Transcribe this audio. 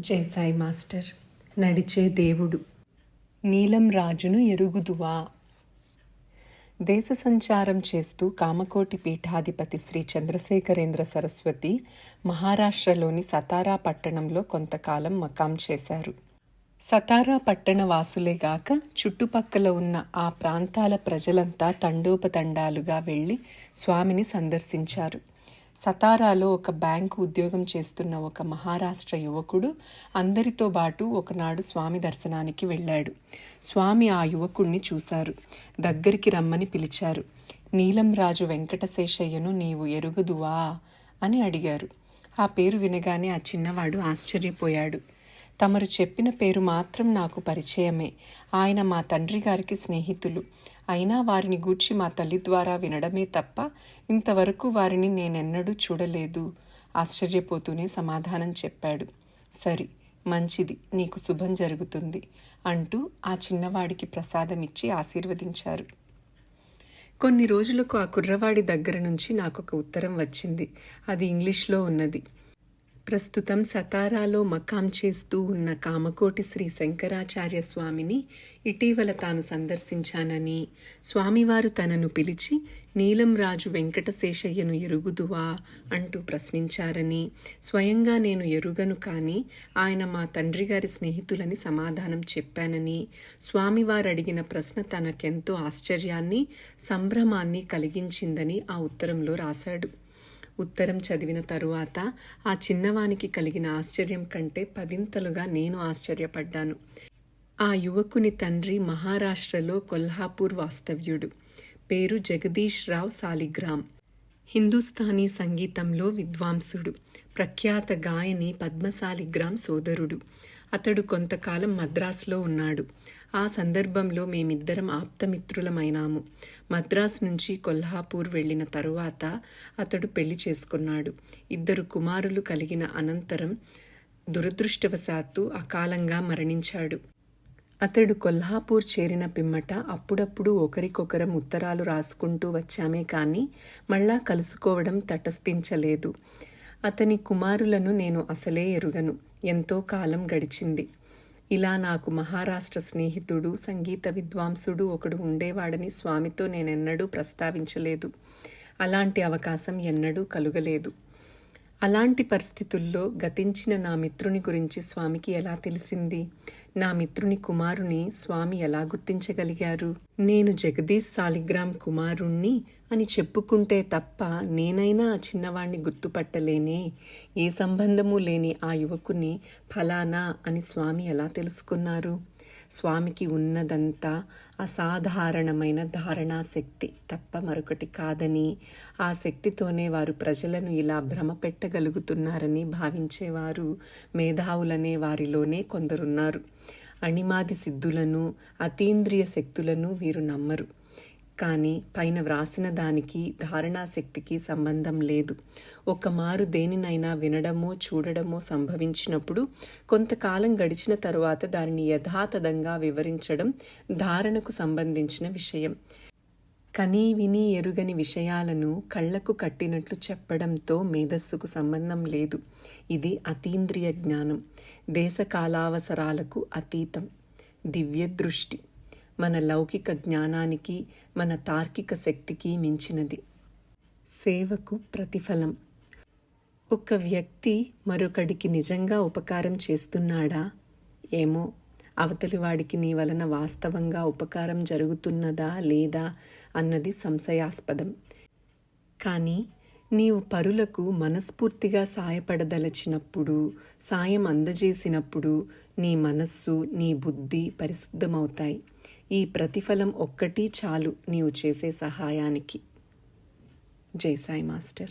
జై సాయి మాస్టర్ నడిచే దేవుడు. నీలం రాజును ఎరుగుదువా? దేశ సంచారం చేస్తూ కామకోటి పీఠాధిపతి శ్రీ చంద్రశేఖరేంద్ర సరస్వతి మహారాష్ట్రలోని సతారా పట్టణంలో కొంతకాలం మకాం చేశారు. సతారా పట్టణ వాసులేగాక చుట్టుపక్కల ఉన్న ఆ ప్రాంతాల ప్రజలంతా తండోపతండాలుగా వెళ్ళి స్వామిని సందర్శించారు. సతారాలో ఒక బ్యాంకు ఉద్యోగం చేస్తున్న ఒక మహారాష్ట్ర యువకుడు అందరితో పాటు ఒకనాడు స్వామి దర్శనానికి వెళ్ళాడు. స్వామి ఆ యువకుణ్ణి చూశారు. దగ్గరికి రమ్మని పిలిచారు. నీలంరాజు వెంకటశేషయ్యను నీవు ఎరుగుదువా? అని అడిగారు. ఆ పేరు వినగానే ఆ చిన్నవాడు ఆశ్చర్యపోయాడు. తమరు చెప్పిన పేరు మాత్రం నాకు పరిచయమే. ఆయన మా తండ్రి గారికి స్నేహితులు. అయినా వారిని గూర్చి మా తల్లి ద్వారా వినడమే తప్ప ఇంతవరకు వారిని నేనెన్నడూ చూడలేదు. ఆశ్చర్యపోతూనే సమాధానం చెప్పాడు. సరి మంచిది నీకు శుభం జరుగుతుంది అంటూ ఆ చిన్నవాడికి ప్రసాదమిచ్చి ఆశీర్వదించారు. కొన్ని రోజులకు ఆ కుర్రవాడి దగ్గర నుంచి నాకు ఒక ఉత్తరం వచ్చింది. అది ఇంగ్లీష్లో ఉన్నది. ప్రస్తుతం సతారాలో మకాం చేస్తూ ఉన్న కామకోటి శ్రీ శంకరాచార్య స్వామిని ఇటీవల తాను సందర్శించానని స్వామివారు తనను పిలిచి నీలం రాజు వెంకటశేషయ్యను ఎరుగుదువా అంటూ ప్రశ్నించారని. స్వయంగా నేను ఎరుగను కానీ ఆయన మా తండ్రి గారి స్నేహితులని సమాధానం చెప్పానని స్వామివారు అడిగిన ప్రశ్న తనకెంతో ఆశ్చర్యాన్ని సంభ్రమాన్ని కలిగించిందని ఆ ఉత్తరంలో రాశాడు. ఉత్తరం చదివిన తరువాత ఆ చిన్నవానికి కలిగిన ఆశ్చర్యం కంటే పదింతలుగా నేను ఆశ్చర్యపడ్డాను. ఆ యువకుని తండ్రి మహారాష్ట్రలో కొల్హాపూర్ వాస్తవ్యుడు. పేరు జగదీష్ రావ్ సాలిగ్రామ్. హిందుస్థానీ సంగీతంలో విద్వాంసుడు. ప్రఖ్యాత గాయని పద్మశాలిగ్రామ్ సోదరుడు. అతడు కొంతకాలం మద్రాసులో ఉన్నాడు. ఆ సందర్భంలో మేమిద్దరం ఆప్తమిత్రులమైనాము. మద్రాసు నుంచి కొల్హాపూర్ వెళ్ళిన తరువాత అతడు పెళ్ళి చేసుకున్నాడు. ఇద్దరు కుమారులు కలిగిన అనంతరం దురదృష్టవశాత్తు అకాలంగా మరణించాడు. అతడు కొల్హాపూర్ చేరిన పిమ్మట అప్పుడప్పుడు ఒకరికొకరం ఉత్తరాలు రాసుకుంటూ వచ్చామే కానీ మళ్ళా కలుసుకోవడం తటస్థించలేదు. అతని కుమారులను నేను అసలే ఎరుగను. ఎంతో కాలం గడిచింది. ఇలా నాకు మహారాష్ట్ర స్నేహితుడు సంగీత విద్వాంసుడు ఒకడు ఉండేవాడని స్వామితో నేనెన్నడూ ప్రస్తావించలేదు. అలాంటి అవకాశం ఎన్నడూ కలుగలేదు. అలాంటి పరిస్థితుల్లో గతించిన నా మిత్రుని గురించి స్వామికి ఎలా తెలిసింది? నా మిత్రుని కుమారుని స్వామి ఎలా గుర్తించగలిగారు? నేను జగదీష్ సాలిగ్రామ్ కుమారుణ్ణి అని చెప్పుకుంటే తప్ప నేనైనా ఆ చిన్నవాణ్ణి గుర్తుపట్టలేనే. ఏ సంబంధము లేని ఆ యువకుని ఫలానా అని స్వామి ఎలా తెలుసుకున్నారు? స్వామికి ఉన్నదంతా అసాధారణమైన ధారణా శక్తి తప్ప మరొకటి కాదని ఆ శక్తితోనే వారు ప్రజలను ఇలా భ్రమ పెట్టగలుగుతున్నారని భావించేవారు మేధావులనే వారిలోనే కొందరున్నారు. అణిమాది సిద్ధులను అతీంద్రియ శక్తులను వీరు నమ్మరు. కానీ పైన వ్రాసిన దానికి ధారణాశక్తికి సంబంధం లేదు. ఒక మారు దేనినైనా వినడమో చూడడమో సంభవించినప్పుడు కొంతకాలం గడిచిన తరువాత దానిని యథాతథంగా వివరించడం ధారణకు సంబంధించిన విషయం. కనీ విని ఎరుగని విషయాలను కళ్ళకు కట్టినట్లు చెప్పడంతో మేధస్సుకు సంబంధం లేదు. ఇది అతీంద్రియ జ్ఞానం. దేశ కాలావసరాలకు అతీతం. దివ్య దృష్టి మన లౌకిక జ్ఞానానికి మన తార్కిక శక్తికి మించినది. సేవకు ప్రతిఫలం. ఒక వ్యక్తి మరొకడికి నిజంగా ఉపకారం చేస్తున్నాడా? ఏమో. అవతలి వాడికి నీ వలన వాస్తవంగా ఉపకారం జరుగుతున్నదా లేదా అన్నది సంశయాస్పదం. కానీ నీవు పరులకు మనస్ఫూర్తిగా సాయపడదలచినప్పుడు సాయం అందజేసినప్పుడు నీ మనస్సు నీ బుద్ధి పరిశుద్ధమవుతాయి. ఈ ప్రతిఫలం ఒక్కటి చాలు నీవు చేసే సహాయానికి. జై సాయి మాస్టర్.